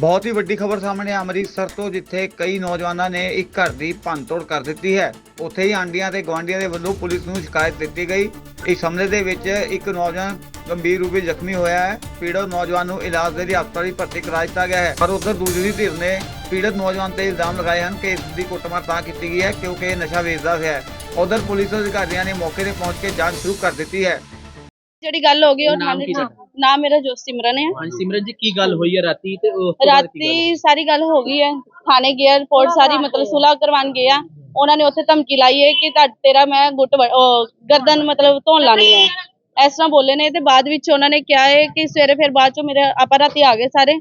ਬਹੁਤ ਹੀ ਵੱਡੀ ਖਬਰ ਸਾਹਮਣੇ ਆ ਅੰਮ੍ਰਿਤਸਰ ਤੋਂ ਜਿੱਥੇ ਕਈ ਨੌਜਵਾਨਾਂ ਨੇ ਇੱਕ ਘਰ ਦੀ ਭੰਨਤੋੜ ਕਰ ਦਿੱਤੀ ਹੈ। ਉੱਥੇ ਹੀ ਆਂਡੀਆਂ ਤੇ ਗਵਾਂਡੀਆਂ ਦੇ ਵੱਲੋਂ ਪੁਲਿਸ ਨੂੰ ਸ਼ਿਕਾਇਤ ਦਿੱਤੀ ਗਈ। ਇਸ ਹਮਲੇ ਦੇ ਵਿੱਚ ਇੱਕ ਨੌਜਵਾਨ ਗੰਭੀਰ ਰੂਪ ਵਿੱਚ ਜ਼ਖਮੀ ਹੋਇਆ ਹੈ। ਪੀੜਤ ਨੌਜਵਾਨ ਨੂੰ ਇਲਾਜ ਦੇ ਲਈ ਹਸਪਤਾਲ ਵਿੱਚ ਭਰਤੀ ਕਰਾ ਦਿੱਤਾ ਗਿਆ ਹੈ। ਪਰ ਉਧਰ ਦੂਸਰੀ ਧਿਰ ਨੇ ਪੀੜਤ ਨੌਜਵਾਨ ਤੇ ਇਲਜ਼ਾਮ ਲਗਾਏ ਹਨ ਕਿ ਇਸ ਦੀ ਕੁੱਟਮਾਰ ਤਾਂ ਕੀਤੀ ਗਈ ਹੈ ਕਿਉਂਕਿ ਇਹ ਨਸ਼ਾ ਵੇਚਦਾ ਹੈ। ਉਧਰ ਪੁਲਿਸ ਅਧਿਕਾਰੀਆਂ ਨੇ ਮੌਕੇ ਤੇ ਪਹੁੰਚ ਕੇ ਜਾਂਚ ਸ਼ੁਰੂ ਕਰ ਦਿੱਤੀ ਹੈ। ਜਿਹੜੀ ਗੱਲ ਹੋ ਗਈ ਉਹ ਨਾਮ ਥਾਣੇ ਕੀ? ਨਾਮ ਮੇਰਾ ਜੋਸਿਮਰਨ ਹੈ। ਹਾਂਜੀ ਸਿਮਰਨ ਜੀ ਕੀ ਗੱਲ ਹੋਈ ਹੈ ਰਾਤੀ ਤੇ ਉਸ ਤੋਂ ਬਾਅਦ ਕੀ ਗੱਲ ਹੋਈ? ਰਾਤੀ ਸਾਰੀ ਗੱਲ ਹੋ ਗਈ ਹੈ। ਥਾਣੇ ਗਿਆ ਰਿਪੋਰਟ ਸਾਰੀ ਮਤਲਬ ਸੁਲਾ ਕਰਵਾਉਣ ਗਿਆ ਉਹਨਾਂ ਨੇ ਉੱਥੇ ਧਮਕੀ ਲਾਈ ਹੈ ਕਿ ਤੁਹਾਡਾ- ਤੇਰਾ ਮੈਂ ਗੁੱਟ ਵ- ਉਹ ਗਰਦਨ ਮਤਲਬ ਧੋਣ ਲਾਣੀ ਹੈ। ਇਸ ਤਰ੍ਹਾਂ ਬੋਲੇ ਨੇ ਤੇ ਬਾਅਦ ਵਿੱਚ ਉਹਨਾਂ ਨੇ ਕਿਹਾ ਹੈ ਕਿ ਸਵੇਰੇ ਫਿਰ ਬਾਅਦ ਚੋਂ ਮੇਰੇ ਆਪਾਂ ਰਾਤੀ ਆ ਗਏ ਸਾਰੇ।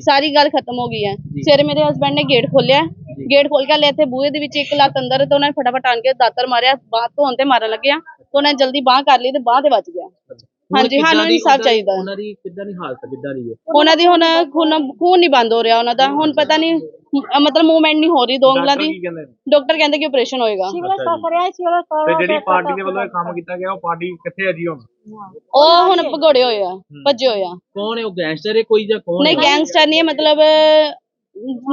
ਸਾਰੀ ਗੱਲ ਖਤਮ ਹੋ ਗਈ ਹੈ। ਸਵੇਰੇ ਮੇਰੇ ਹਸਬੰਡ ਨੇ ਗੇਟ ਖੋਲਿਆ ਗੇਟ ਖੋਲ ਕੇ ਲੈ ਇੱਥੇ ਬੂਹੇ ਦੇ ਵਿੱਚ ਇੱਕ ਲੱਤ ਅੰਦਰ ਤੇ ਉਹਨਾਂ ਨੇ ਫਟਾਫਟ ਆਣ ਕੇ ਦਾਤਰ ਮਾਰਿਆ ਬਾਹ ਧੋਣ ਤੇ ਮਾਰਨ ਲੱਗਿਆ। ਤੇ ਉਹਨਾਂ ਨੇ ਜਲਦੀ ਬਾਹ ਕਰ ਲਈ ਤੇ ਬਾਹ ਤੇ ਵੱਜ ਗਿਆ। ਹਾਂਜੀ, ਸਾਨੂੰ ਇਨਸਾਫ਼ ਚਾਹੀਦਾ। ਹੈ। ਉਹਨਾਂ ਦੀ ਕਿੱਦਾਂ ਦੀ ਹਾਲਤ ਕਿੱਦਾਂ ਦੀ ਹੈ ਉਹਨਾਂ ਦੀ ਹੁਣ ਖੂਨ ਖੂਨ ਨਹੀਂ ਬੰਦ ਹੋ ਰਿਹਾ ਉਹਨਾਂ ਦਾ। ਹੁਣ ਪਤਾ ਨਹੀਂ ਮਤਲਬ ਮੂਵਮੈਂਟ ਨਹੀਂ ਹੋ ਰਹੀ ਦੋ ਉਂਗਲਾਂ ਦੀ। ਕਹਿੰਦੇ ਨੇ? ਡਾਕਟਰ ਕਹਿੰਦੇ ਕਿ ਆਪਰੇਸ਼ਨ ਹੋਏਗਾ। ਤੇ ਜਿਹੜੀ ਪਾਰਟੀ ਦੇ ਵੱਲੋਂ ਇਹ ਕੰਮ ਕੀਤਾ ਗਿਆ ਉਹ ਪਾਰਟੀ ਕਿੱਥੇ ਹੈ ਜੀ ਹੁਣ? ਉਹ ਹੁਣ ਭਗੋੜੇ ਹੋਏ ਆ ਭੱਜੇ ਹੋਏ ਆ। ਕੌਣ ਹੈ ਉਹ ਗੈਂਗਸਟਰ ਹੈ ਕੋਈ ਜਾਂ ਕੌਣ ਨਹੀਂ ਹੈ? ਗੈਂਗਸਟਰ ਨਹੀਂ ਹੈ ਮਤਲਬ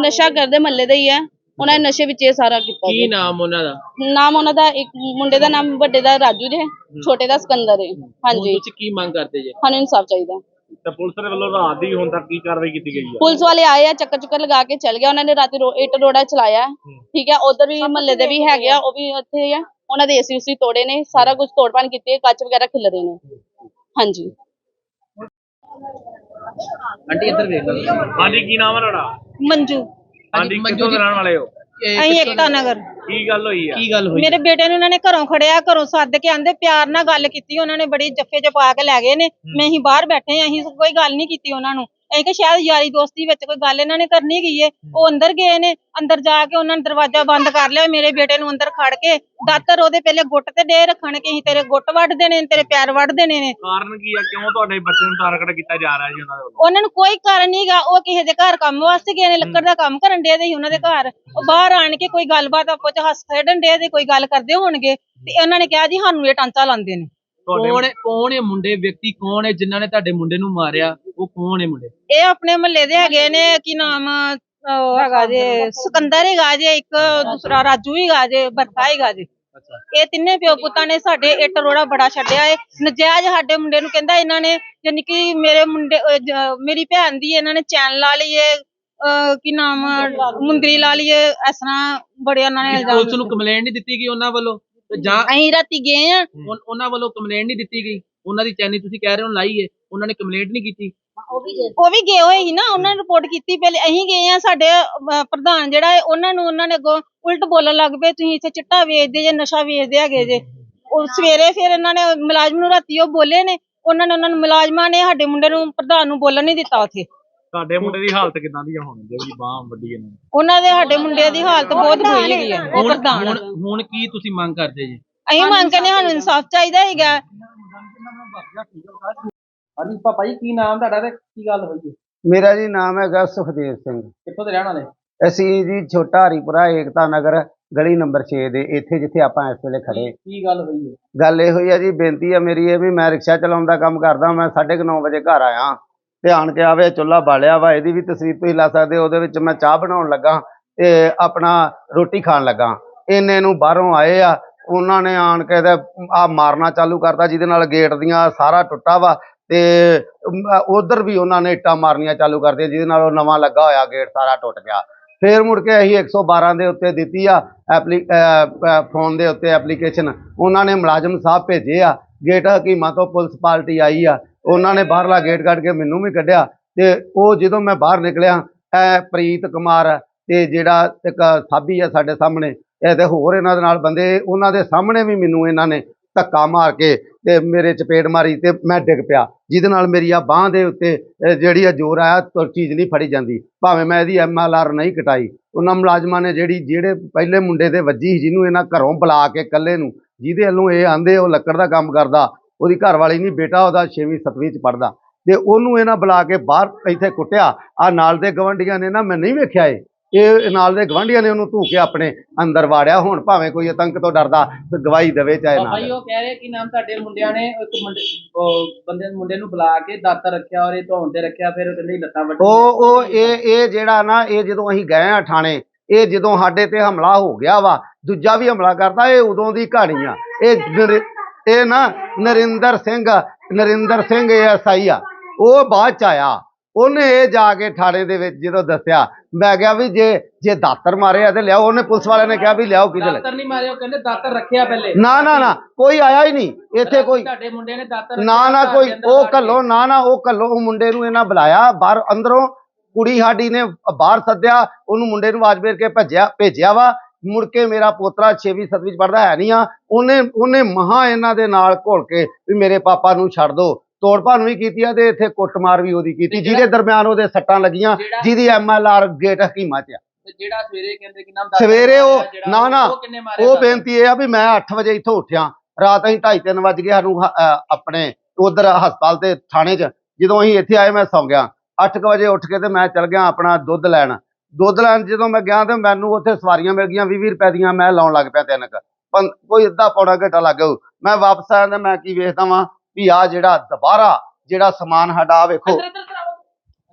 ਨਸ਼ਾ ਕਰਦੇ ਮਹੱਲੇ ਦਾ ਹੀ ਆ। ਉਹਨਾਂ ਨੇ ਨਸ਼ੇ ਵਿੱਚ ਇਹ ਸਾਰਾ ਕੀਤਾ ਕੀ ਜੀ। ਨਾਮ ਉਹਨਾਂ ਦਾ? ਨਾਮ ਉਹਨਾਂ ਦਾ ਇੱਕ ਮੁੰਡੇ ਦਾ ਨਾਮ ਵੱਡੇ ਦਾ ਰਾਜੂ ਜੇ ਛੋਟੇ ਦਾ ਸਿਕੰਦਰ ਹੈ ਹੁਣ ਹਾਂਜੀ ਤੁਸੀਂ ਕੀ ਮੰਗ ਕਰਦੇ ਜੇ? ਸਾਨੂੰ ਇਨਸਾਫ ਚਾਹੀਦਾ। ਤੇ ਪੁਲਿਸ ਦੇ ਵੱਲੋਂ ਰਾਤ ਦੀ ਹੁਣ ਤੱਕ ਕੀ ਕਾਰਵਾਈ ਕੀਤੀ ਗਈ ਹੈ ਪੁਲਿਸ ਵਾਲੇ ਆਏ ਆ ਚੱਕਰ ਚੁੱਕਰ ਲਗਾ ਕੇ ਚਲ ਗਿਆ। ਉਹਨਾਂ ਨੇ ਰਾਤੀ ਰੋ- ਇੱਟ ਰੋੜਾ ਚਲਾਇਆ। ਹੈ। ਠੀਕ ਹੈ ਉਧਰ ਵੀ ਮਹੱਲੇ ਦੇ ਵੀ ਹੈਗੇ ਆ ਉਹ ਵੀ ਉੱਥੇ ਹੀ ਆ। ਉਹਨਾਂ ਦੇ ਏਸੀ ਉਸੀ ਤੋੜੇ ਨੇ ਸਾਰਾ ਕੁਝ ਤੋੜਪਾਨ ਕੀਤੀ ਹੈ ਕੱਚ ਵਗੈਰਾ ਖਿਲਰੇ ਨੇ। ਹਾਂਜੀ। ਆਂਟੀ ਇੱਧਰ ਵੇਖ ਲਓ। ਹਾਂਜੀ ਕੀ ਨਾਮ ਹੈ ਤੁਹਾਡਾ? ਮੰਜੂ। ਹਾਂਜੀ ਕਿੱਥੋਂ ਦੇ। ਰਹਿਣ ਵਾਲੇ ਹੋ? ਅਸੀਂ ਏਕਤਾ ਨਗਰ। ਕੀ ਗੱਲ ਹੋਈ ਹੈ ਕੀ ਗੱਲ ਹੋਈ? ਮੇਰੇ ਬੇਟੇ ਨੂੰ ਉਹਨਾਂ ਨੇ ਘਰੋਂ ਖੜਿਆ ਘਰੋਂ ਸੱਦ ਕੇ ਆਂਦੇ ਪਿਆਰ ਨਾਲ ਗੱਲ ਕੀਤੀ ਉਹਨਾਂ ਨੇ ਬੜੀ ਜੱਫੇ ਚ ਪਾ ਕੇ ਲੈ ਗਏ ਨੇ। ਮੈਂ ਅਸੀਂ ਬਾਹਰ ਬੈਠੇ ਆਂ ਅਸੀਂ ਕੋਈ ਗੱਲ ਨਹੀਂ ਕੀਤੀ ਉਹਨਾਂ ਨੂੰ। ਅਸੀਂ ਕਿ ਸ਼ਾਇਦ ਯਾਰੀ ਦੋਸਤੀ ਵਿੱਚ ਕੋਈ ਗੱਲ ਇਹਨਾਂ ਨੇ ਕਰਨੀ ਗਈ ਏ। ਉਹ ਅੰਦਰ ਗਏ ਨੇ ਅੰਦਰ ਜਾ ਕੇ ਉਹਨਾਂ ਨੇ ਦਰਵਾਜ਼ਾ ਬੰਦ ਕਰ ਲਿਆ ਮੇਰੇ ਬੇਟੇ ਨੂੰ ਅੰਦਰ ਖੜ ਕੇ। ਦਾਤਰ ਉਹਦੇ ਪਹਿਲੇ ਗੁੱਟ ਤੇ ਦੇ ਰੱਖਣ ਕਿ ਅਸੀਂ ਤੇਰੇ ਗੁੱਟ ਵੱਢ ਦੇਣੇ ਨੇ ਤੇਰੇ ਪੈਰ ਵੱਢ ਦੇਣੇ ਨੇ। ਕਾਰਨ ਕੀ ਹੈ ਕਿਉਂ ਤੁਹਾਡੇ ਬੱਚੇ ਨੂੰ ਟਾਰਗੇਟ ਕੀਤਾ ਜਾ ਰਿਹਾ ਜੀ ਉਹਨਾਂ ਦੇ ਵੱਲੋਂ? ਉਹਨਾਂ ਨੂੰ ਕੋਈ ਕਾਰਨ ਨਹੀਂਗਾ ਉਹ ਕਿਸੇ ਦੇ ਘਰ ਕੰਮ ਵਾਸਤੇ ਗਏ ਨੇ ਲੱਕੜ ਦਾ ਕੰਮ ਕਰਨ ਦੇ ਸੀ ਉਹਨਾਂ ਦੇ ਘਰ। ਉਹ ਬਾਹਰ ਆਣ ਕੇ ਕੋਈ ਗੱਲਬਾਤ ਆਪੋ ਚ ਹੱਸ ਖੇਡਣ ਦੇ ਤੇ ਕੋਈ ਗੱਲ ਕਰਦੇ ਹੋਣਗੇ ਤੇ ਉਹਨਾਂ ਨੇ ਕਿਹਾ ਜੀ ਸਾਨੂੰ ਇਹ ਟਾਂਚਾ ਲਾਉਂਦੇ ਨੇ। ਕੌਣ ਕੌਣ ਹੈ ਮੁੰਡੇ ਵਿਅਕਤੀ? ਕੌਣ ਹੈ ਜਿਨ੍ਹਾਂ ਨੇ ਤੁਹਾਡੇ ਮੁੰਡੇ ਨੂੰ ਮਾਰਿਆ? ਉਹ ਕੌਣ ਹੈ ਮੁੰਡੇ? ਇਹ ਆਪਣੇ ਮਹੱਲੇ ਦੇ ਹੈਗੇ ਨੇ ਕੀ ਨਾਮ ਉਹ ਹੈਗਾ ਜੇ ਸਿਕੰਦਰ ਹੈਗਾ ਜੇ ਇੱਕ ਦੂਸਰਾ ਰਾਜੂ ਹੈਗਾ ਜੇ ਬਰਖਾ ਹੈਗਾ ਜੇ। ਅੱਛਾ। ਇਹ ਤਿੰਨੇ ਪਿਓ ਪੁੱਤਾਂ ਨੇ ਸਾਡੇ ਇੱਟ ਰੋੜਾ ਬੜਾ ਛੱਡਿਆ ਏ। ਨਜਾਇਜ਼ ਸਾਡੇ ਮੁੰਡੇ ਨੂੰ ਕਹਿੰਦਾ ਇਹਨਾਂ ਨੇ ਯਾਨੀ ਕਿ ਮੇਰੇ ਮੁੰਡੇ ਅਹ ਜ- ਮੇਰੀ ਭੈਣ ਦੀ ਇਹਨਾਂ ਨੇ ਚੈਨ ਲਾ ਲਈ ਏ ਅਹ ਕੀ ਨਾਮ ਮੁੰਦਰੀ ਲਾ ਲਈ ਏ ਇਸ ਤਰ੍ਹਾਂ ਬੜੇ ਉਹਨਾਂ ਨੇ ਇਲਜ਼ਾਮ ਪੁਲਿਸ ਨੂੰ ਕੰਪਲੇਂਟ ਨਹੀਂ ਦਿੱਤੀ ਗਈ ਉਹਨਾਂ ਵੱਲੋਂ? ਤੇ ਜਾਂ ਅਸੀਂ ਰਾਤੀ ਗਏ ਆ। ਉਨ- ਉਹਨਾਂ ਵੱਲੋਂ ਕੰਪਲੇਂਟ ਨਹੀਂ ਦਿੱਤੀ ਗਈ? ਉਹਨਾਂ ਦੀ ਚੈਨੀ ਤੁਸੀਂ ਕਹਿ ਰਹੇ ਹੋ ਲਾਈ ਹੈ ਉਹਨਾਂ ਨੇ ਕੰਪਲੇਂਟ ਨਹੀਂ ਕੀਤੀ? ਉਹ ਵੀ ਗਏ। ਹੋਏ ਸੀ ਨਾ ਉਹਨਾਂ ਨੇ ਰਿਪੋਰਟ ਕੀਤੀ ਪਹਿਲੇ ਅਸੀਂ ਗਏ ਆ ਸਾਡੇ ਅਹ, ਪ੍ਰਧਾਨ ਜਿਹੜਾ ਹੈ ਉਹਨਾਂ ਨੂੰ ਉਹਨਾਂ ਨੇ ਅੱਗੋਂ ਉਲਟ ਬੋਲਣ ਲੱਗ ਪਏ ਤੁਸੀਂ ਇੱਥੇ ਚਿੱਟਾ ਵੇਚਦੇ ਜੇ ਨਸ਼ਾ ਵੇਚਦੇ ਹੈਗੇ ਜੇ। ਉਹ ਸਵੇਰੇ ਫਿਰ ਇਹਨਾਂ ਨੇ ਮੁਲਾਜ਼ਮ ਨੂੰ ਰਾਤੀ ਉਹ ਬੋਲੇ ਨੇ ਉਹਨਾਂ ਨੇ ਉਹਨਾਂ ਨੂੰ ਮੁਲਾਜ਼ਮਾਂ ਨੇ ਸਾਡੇ ਮੁੰਡੇ ਨੂੰ ਪ੍ਰਧਾਨ ਨੂੰ ਬੋਲਣ ਨਹੀਂ ਦਿੱਤਾ ਉੱਥੇ। ਤੁਹਾਡੇ ਮੁੰਡੇ ਦੀ ਹਾਲਤ ਕਿਦਾਂ ਦੀ ਆ ਹੁਣ ਜਿਹੜੀ ਬਾਹ ਵੱਡੀ ਇਹਨਾਂ ਨੇ? ਉਹਨਾਂ ਦੇ ਸਾਡੇ ਮੁੰਡੇ ਦੀ ਹਾਲਤ ਬਹੁਤ ਬੁਰੀ ਹੈਗੀ ਆ ਉਹ ਹੁਣ ਪ੍ਰਧਾਨ। ਹੁਣ ਹੁਣ ਕੀ ਤੁਸੀਂ ਮੰਗ ਕਰਦੇ ਜੀ? ਅਸੀਂ ਮੰਗ ਕਰਦੇ ਹਾਂ, ਸਾਨੂੰ ਇਨਸਾਫ ਚਾਹੀਦਾ ਹੈਗਾ। ਹਾਂਜੀ ਪਾਪਾ ਜੀ ਕੀ ਨਾਮ ਤੁਹਾਡਾ ਤੇ ਕੀ ਗੱਲ ਹੋਈ ਹੈ? ਮੇਰਾ ਜੀ ਨਾਮ ਹੈਗਾ ਸੁਖਦੇਵ ਸਿੰਘ। ਕਿੱਥੋਂ ਦੇ ਰਹਿਣ ਵਾਲੇ? ਅਸੀਂ ਜੀ ਛੋਟਾ ਹਰੀਪੁਰਾ ਏਕਤਾ ਨਗਰ ਗਲੀ ਨੰਬਰ 6 ਦੇ ਇੱਥੇ ਜਿੱਥੇ ਆਪਾਂ ਇਸ ਵੇਲੇ ਖੜੇ। ਕੀ ਗੱਲ ਹੋਈ ਹੈ? ਗੱਲ ਇਹ ਹੋਈ ਆ ਜੀ ਬੇਨਤੀ ਆ ਮੇਰੀ ਇਹ ਵੀ ਮੈਂ ਰਿਕਸ਼ਾ ਚਲਾਉਣ ਦਾ ਕੰਮ ਕਰਦਾ ਮੈਂ 9:30 ਵਜੇ ਘਰ ਆਇਆ। ਤੇ ਆਣ ਕੇ ਆਵੇ ਚੁੱਲ੍ਹਾ ਬਾਲਿਆ ਵਾ ਇਹਦੀ ਵੀ ਤਸਵੀਰ ਤੁਸੀਂ ਲਾ ਸਕਦੇ ਹੋ ਉਹਦੇ ਵਿੱਚ ਮੈਂ ਚਾਹ ਬਣਾਉਣ ਲੱਗਾ ਤੇ ਆਪਣਾ ਰੋਟੀ ਖਾਣ ਲੱਗਾ। ਇੰਨੇ ਨੂੰ ਬਾਹਰੋਂ ਆਏ ਆ ਉਹਨਾਂ ਨੇ ਆਣ ਕੇ ਤੇ ਆ ਮਾਰਨਾ ਚਾਲੂ ਕਰਤਾ ਜਿਹਦੇ ਨਾਲ ਗੇਟ ਦੀਆਂ ਸਾਰਾ ਟੁੱਟਾ ਵਾ ਤੇ ਉਧਰ ਵੀ ਉਹਨਾਂ ਨੇ ਇੱਟਾਂ ਮਾਰਨੀਆਂ ਚਾਲੂ ਕਰਤੀਆਂ ਜਿਹਦੇ ਨਾਲ ਉਹ ਨਵਾਂ ਲੱਗਾ ਹੋਇਆ ਗੇਟ ਸਾਰਾ ਟੁੱਟ ਗਿਆ। ਫੇਰ ਮੁੜ ਕੇ ਅਸੀਂ 112 ਦੇ ਉੱਤੇ ਦਿੱਤੀ ਆ, ਐਪਲੀ ਫੋਨ ਦੇ ਉੱਤੇ ਐਪਲੀਕੇਸ਼ਨ। ਉਹਨਾਂ ਨੇ ਮੁਲਾਜ਼ਮ ਸਾਹਿਬ ਭੇਜੇ ਆ, ਗੇਟ ਹਕੀਮਾਂ ਤੋਂ ਪੁਲਿਸ ਪਾਰਟੀ ਆਈ ਆ। ਉਹਨਾਂ ਨੇ ਬਾਹਰਲਾ ਗੇਟ ਕੱਢ ਕੇ ਮੈਨੂੰ ਵੀ ਕੱਢਿਆ ਤੇ ਉਹ ਜਦੋਂ ਮੈਂ ਬਾਹਰ ਨਿਕਲਿਆ, ਐ ਪ੍ਰੀਤ ਕੁਮਾਰ ਤੇ ਜਿਹੜਾ ਇੱਕ ਸਾਬੀ ਆ ਸਾਡੇ ਸਾਹਮਣੇ, ਇਹ ਤੇ ਹੋਰ ਇਹਨਾਂ ਦੇ ਨਾਲ ਬੰਦੇ, ਉਹਨਾਂ ਦੇ ਸਾਹਮਣੇ ਵੀ ਮੈਨੂੰ ਇਹਨਾਂ ਨੇ ਧੱਕਾ ਮਾਰ ਕੇ ਤੇ ਮੇਰੇ ਚਪੇੜ ਮਾਰੀ ਤੇ ਮੈਂ ਡਿੱਗ ਪਿਆ। ਜਿਹਦੇ ਨਾਲ ਮੇਰੀ ਆ ਬਾਹ ਦੇ ਉੱਤੇ ਜਿਹੜੀ ਆ ਜ਼ੋਰ ਆਇਆ, ਤਾਂ ਚੀਜ਼ ਨਹੀਂ ਫੜੀ ਜਾਂਦੀ। ਭਾਵੇਂ ਮੈਂ ਇਹਦੀ ਐਮਐਲਆਰ ਨਹੀਂ ਕਟਾਈ। ਉਹਨਾਂ ਮੁਲਾਜ਼ਮਾਂ ਨੇ ਜਿਹੜੀ, ਜਿਹੜੇ ਪਹਿਲੇ ਮੁੰਡੇ ਦੇ ਵੱਜੀ ਸੀ, ਜਿਹਨੂੰ ਇਹਨਾਂ ਘਰੋਂ ਬੁਲਾ ਕੇ ਇਕੱਲੇ ਨੂੰ, ਜਿਹਦੇ ਵੱਲੋਂ ਇਹ ਆਂਦੇ ਉਹ ਲੱਕੜ ਦਾ ਕੰਮ ਕਰਦਾ, ਉਹਦੀ ਘਰ ਵਾਲੀ ਨਹੀਂ, ਬੇਟਾ ਉਹਦਾ 6ਵੀਂ 7ਵੀਂ ਚ ਪੜਦਾ ਤੇ ਉਹਨੂੰ ਇਹਨਾਂ ਬੁਲਾ ਕੇ ਬਾਹਰ ਇੱਥੇ ਕੁੱਟਿਆ। ਆ ਨਾਲ ਦੇ ਗਵੰਡੀਆਂ ਨੇ ਨਾ, ਮੈਂ ਨਹੀਂ ਵੇਖਿਆ ਇਹ। ਇਹ ਨਾਲ ਦੇ ਗਵਾਂਢੀਆਂ ਨੇ ਉਹਨੂੰ ਧੂ ਕੇ ਆਪਣੇ ਅੰਦਰ ਵਾੜਿਆ ਹੁਣ ਭਾਵੇਂ ਕੋਈ ਆਤੰਕ ਤੋਂ ਡਰਦਾ ਤੇ ਗਵਾਹੀ ਦੇਵੇ ਚਾਹੇ ਨਾ ਦੇਵੇ। ਉਹ ਕਹਿ ਰਹੇ ਕਿ ਨਾਮ ਤੁਹਾਡੇ ਮੁੰਡਿਆਂ ਨੇ ਇੱਕ ਮੁੰਡੇ ਉਹ ਬੰਦੇ ਮੁੰਡੇ ਨੂੰ ਬੁਲਾ ਕੇ ਦਾਤਰ ਰੱਖਿਆ ਔਰ ਇਹ ਧੌਣ ਤੇ ਰੱਖਿਆ ਫਿਰ ਉਹ ਕਹਿੰਦੇ ਲੱਤਾਂ ਵੱਢੀਆਂ। ਉਹ ਉਹ ਇਹ ਇਹ ਜਿਹੜਾ ਨਾ ਇਹ ਜਦੋਂ ਅਸੀਂ ਗਏ ਆ ਥਾਣੇ ਇਹ ਜਦੋਂ ਸਾਡੇ ਤੇ ਹਮਲਾ ਹੋ ਗਿਆ ਵਾ ਦੂਜਾ ਵੀ ਹਮਲਾ ਕਰਦਾ ਇਹ ਉਦੋਂ ਦੀ ਕਹਾਣੀ ਆ। ਇਹ ਇਹ ਨਾ ਨਰਿੰਦਰ ਸਿੰਘ ਨਰਿੰਦਰ ਸਿੰਘ ਐਸਆਈ ਆ। ਉਹ ਬਾਅਦ ਚ ਆਇਆ। ਉਹਨੇ ਇਹ ਜਾ ਕੇ ਥਾਣੇ ਦੇ ਵਿੱਚ ਜਦੋਂ ਦੱਸਿਆ ਮੈਂ ਕਿਹਾ ਵੀ ਜੇ ਜੇ ਦਾਤਰ ਮਾਰਿਆ ਤੇ ਲਿਆਓ ਉਹਨੇ ਪੁਲਿਸ ਵਾਲਿਆਂ ਨੇ ਕਿਹਾ ਵੀ ਲਿਆਓ ਕਿਹਦੇ ਦਾਤਰ ਨਹੀਂ ਮਾਰੇ ਉਹ ਕਹਿੰਦੇ ਦਾਤਰ ਰੱਖਿਆ ਪਹਿਲੇ। ਨਾ ਨਾ ਨਾ ਕੋਈ ਆਇਆ ਹੀ ਨਹੀਂ। ਇੱਥੇ ਕੋਈ ਤੁਹਾਡੇ ਮੁੰਡੇ ਨੇ ਦਾਤਰ ਨਾ ਨਾ ਕੋਈ ਉਹ। ਕੱਲੋ ਨਾ ਨਾ ਉਹ ਕੱਲੋ ਉਹ ਮੁੰਡੇ ਨੂੰ ਇਹਨਾਂ ਬੁਲਾਇਆ ਬਾਹਰ ਅੰਦਰੋਂ ਕੁੜੀ ਸਾਡੀ ਨੇ ਬਾਹਰ ਸੱਦਿਆ ਉਹਨੂੰ ਮੁੰਡੇ ਨੂੰ ਆਵਾਜ਼ ਮੇਰ ਕੇ ਭੱਜਿਆ ਭੇਜਿਆ ਵਾ। ਮੁੜ ਕੇ ਮੇਰਾ ਪੋਤਰਾ 6ਵੀਂ 7ਵੀਂ ਚ ਪੜਦਾ ਹੈ ਨਹੀਂ ਆ। ਉਹਨੇ ਉਹਨੇ ਮਹਾ ਇਹਨਾਂ ਦੇ ਨਾਲ ਘੁਲ ਕੇ ਵੀ ਮੇਰੇ ਪਾਪਾ ਨੂੰ ਛੱਡ ਦੋ। ਤੋੜ ਭੰਨ ਵੀ ਕੀਤੀ ਆ ਤੇ ਇੱਥੇ ਕੁੱਟਮਾਰ ਵੀ ਉਹਦੀ ਕੀਤੀ ਜਿਹਦੇ ਦਰਮਿਆਨ ਉਹਦੇ ਸੱਟਾਂ ਲੱਗੀਆਂ ਜਿਹਦੀ ਐਮਐਲਆਰ ਗੇਟ ਹਕੀਮਾ ਚ ਆ ਜਿਹੜਾ ਸਵੇਰੇ ਕਹਿੰਦੇ ਕਿ ਨਾਮ ਸਵੇਰੇ ਉਹ ਜਿਹੜਾ ਨਾ ਨਾ ਉਹ? ਬੇਨਤੀ ਇਹ ਆ ਵੀ ਮੈਂ 8 ਵਜੇ ਇੱਥੋਂ ਉੱਠਿਆ ਰਾਤ ਅਸੀਂ 2:30 ਵਜ ਗਏ ਸਾਨੂੰ ਆਪਣੇ ਉਧਰ ਹਸਪਤਾਲ ਤੇ ਥਾਣੇ 'ਚ ਜਦੋਂ ਅਸੀਂ ਇੱਥੇ ਆਏ ਮੈਂ ਸੌਂ ਗਿਆ 8 ਵਜੇ ਉੱਠ ਕੇ ਤੇ ਮੈਂ ਚਲ ਗਿਆ ਆਪਣਾ ਦੁੱਧ ਲੈਣ ਦੁੱਧ ਲੈਣ ਜਦੋਂ ਮੈਂ ਗਿਆ ਤੇ ਮੈਨੂੰ ਉੱਥੇ ਸਵਾਰੀਆਂ ਮਿਲ ਗਈਆਂ 20 ਰੁਪਏ ਦੀਆਂ ਮੈਂ ਲਾਉਣ ਲੱਗ ਪਿਆ ਤਿੰਨ ਕੁ ਕੋਈ ਅੱਧਾ ਪੌਣਾ ਘੰਟਾ ਲੱਗ ਗਿਆ। ਮੈਂ ਵਾਪਸ ਆਇਆ ਤੇ ਮੈਂ ਕੀ ਵੇਖਦਾ ਵਾਂ ਵੀ ਆ ਜਿਹੜਾ ਦੁਬਾਰਾ ਜਿਹੜਾ ਸਮਾਨ ਆਹ ਵੇਖੋ।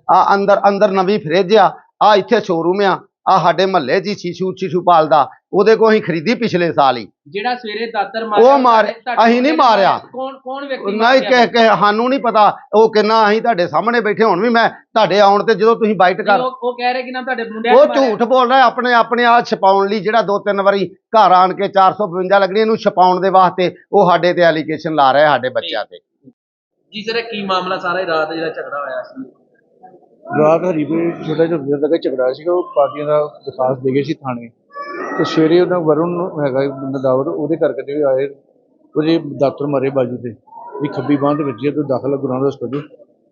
ਆ ਅੰਦਰ ਅੰਦਰ ਨਵੀਂ ਫ੍ਰਿਜ ਆ ਆ ਇੱਥੇ ਸ਼ੋਰੂਮ ਆ ਆ ਸਾਡੇ ਮਹੱਲੇ ਹੀ ਸ਼ੀਸ਼ੂ ਸ਼ੀਸ਼ੂ ਪਾਲਦਾ ਉਹਦੇ ਕੋਲ ਅਸੀਂ ਖਰੀਦੀ ਪਿਛਲੇ ਸਾਲ ਹੀ ਜਿਹੜਾ ਸਵੇਰੇ ਦਾਤਰ ਉਹ ਮਾਰਿਆ ਮਾਰ- ਤੁਹਾਡੇ ਅਸੀਂ ਨਹੀਂ ਮੁੰਡੇ ਨੇ ਮਾਰਿਆ। ਕੌਣ ਕੌਣ ਵਿਅਕਤੀ ਨਹੀਂ? ਕਿ ਕਿ ਸਾਨੂੰ ਨਹੀਂ ਪਤਾ ਉਹ ਕਿੰਨਾ ਅਸੀਂ ਤੁਹਾਡੇ ਸਾਹਮਣੇ ਬੈਠੇ ਹੁਣ ਵੀ ਮੈਂ ਤੁਹਾਡੇ ਆਉਣ ਤੇ ਜਦੋਂ ਤੁਸੀਂ ਬਾਈਟ ਕਰ ਉਹ ਉਹ ਕਹਿ ਰਹੇ ਕਿ ਨਾਮ ਤੁਹਾਡੇ ਮੁੰਡਿਆਂ ਉਹ ਨੇ। ਝੂਠ ਬੋਲ ਰਿਹਾ ਆਪਣੇ ਆਪਣੇ ਆ ਛਪਾਉਣ ਲਈ ਜਿਹੜਾ ਦੋ ਤਿੰਨ ਵਾਰੀ ਘਰ ਆਣ ਕੇ 452 ਲੱਗਣੀ ਇਹਨੂੰ ਛਪਾਉਣ ਦੇ ਵਾਸਤੇ ਉਹ ਸਾਡੇ ਤੇ ਐਲੀਗੇਸ਼ਨ ਲਾ ਰਿਹਾ ਸਾਡੇ ਬੱਚਿਆਂ ਤੇ ਜੀ ਸਰ ਕੀ ਮਾਮਲਾ ਸਾਰਾ ਹੀ ਰਾਤ ਜਿਹੜਾ ਝਗੜਾ ਹੋਇਆ ਸੀ ਰਾਤ ਹਰੀਪੁਰ ਛੋਟਾ ਜਿਹਾ ਵੀਰ ਦਾ ਝਗੜਾ ਸੀਗਾ ਉਹ ਪਾਰਟੀਆਂ ਦਾ ਦਰਖਾਸਤ ਦੇ ਗਏ ਸੀ ਥਾਣੇ ਤੇ ਸਵੇਰੇ ਉਹਨਾਂ ਵਰੁਣ ਨੂੰ ਹੈਗਾ ਇੱਕ ਬੰਦਾ ਦਾਵਰ ਉਹਦੇ ਕਰਕੇ ਤੇ ਆਏ ਉਹਦੇ ਦਾਤਰ ਮਾਰੇ ਬਾਜੂ ਤੇ ਵੀ ਖੱਬੀ ਬਾਂਹ ਦੇ ਹੈ ਤੇ ਦਾਖਲ ਗੁਰਾਂ ਹਸਪਤਾਲ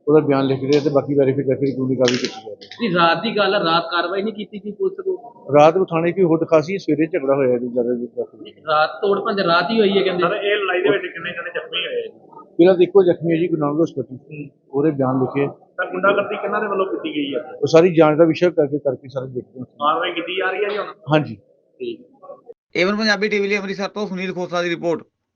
ਉਹਦਾ ਬਿਆਨ ਲਿਖ ਰਿਹਾ ਤੇ ਬਾਕੀ ਵੈਰੀਫਾਈ ਕਰਕੇ ਕਾਨੂੰਨੀ ਕਾਰਵਾਈ ਕੀਤੀ ਜਾ ਰਹੀ ਜੀ ਰਾਤ ਦੀ ਗੱਲ ਹੈ ਰਾਤ ਕਾਰਵਾਈ ਨਹੀਂ ਕੀਤੀ ਗਈ ਪੁਲਿਸ ਕੋਲ? ਰਾਤ ਨੂੰ ਥਾਣੇ ਕੀ ਹੋਰ ਦਿਖਾਸੀ ਸਵੇਰੇ ਝਗੜਾ ਹੋਇਆ ਜੀ ਜ਼ਿਆਦਾ ਜੀ ਰਾਤ ਤੋੜ ਭੰਜ ਰਾਤ ਹੀ ਹੋਈ ਹੈ ਕਹਿੰਦੇ। ਸਰ ਇਹ ਲੜਾਈ ਦੇ ਵਿੱਚ ਕਿੰਨੇ ਜਣੇ ਜ਼ਖਮੀ ਹੋਏ ਪਹਿਲਾਂ ਤਾਂ ਇੱਕੋ ਜ਼ਖਮੀ ਹੈ ਜੀ ਗੁਰੂ ਨਾਨਕ ਹਸਪਤਾਲ ਉਹਦੇ ਬਿਆਨ ਲਿਖੇ। ਤਾਂ ਗੁੰਡਾਗਰਦੀ ਕਿਹਨਾਂ ਦੇ ਵੱਲੋਂ ਕੀਤੀ ਗਈ ਹੈ? ਉਹ ਸਾਰੀ ਜਾਂਚ ਦਾ ਵਿਸ਼ਾ ਕਰਕੇ ਕਰਕੇ ਸਾਰੇ ਦੇਖਦੇ ਹਾਂ। ਕਾਰਵਾਈ ਕੀਤੀ ਜਾ ਰਹੀ ਹੈ ਜੀ ਹੁਣ? ਹਾਂਜੀ। ਠੀਕ ਏਵਨ ਪੰਜਾਬੀ ਟੀਵੀ ਲਈ ਅੰਮ੍ਰਿਤਸਰ ਤੋਂ ਸੁਨੀਲ ਖੋਸਲਾ ਦੀ ਰਿਪੋਰਟ।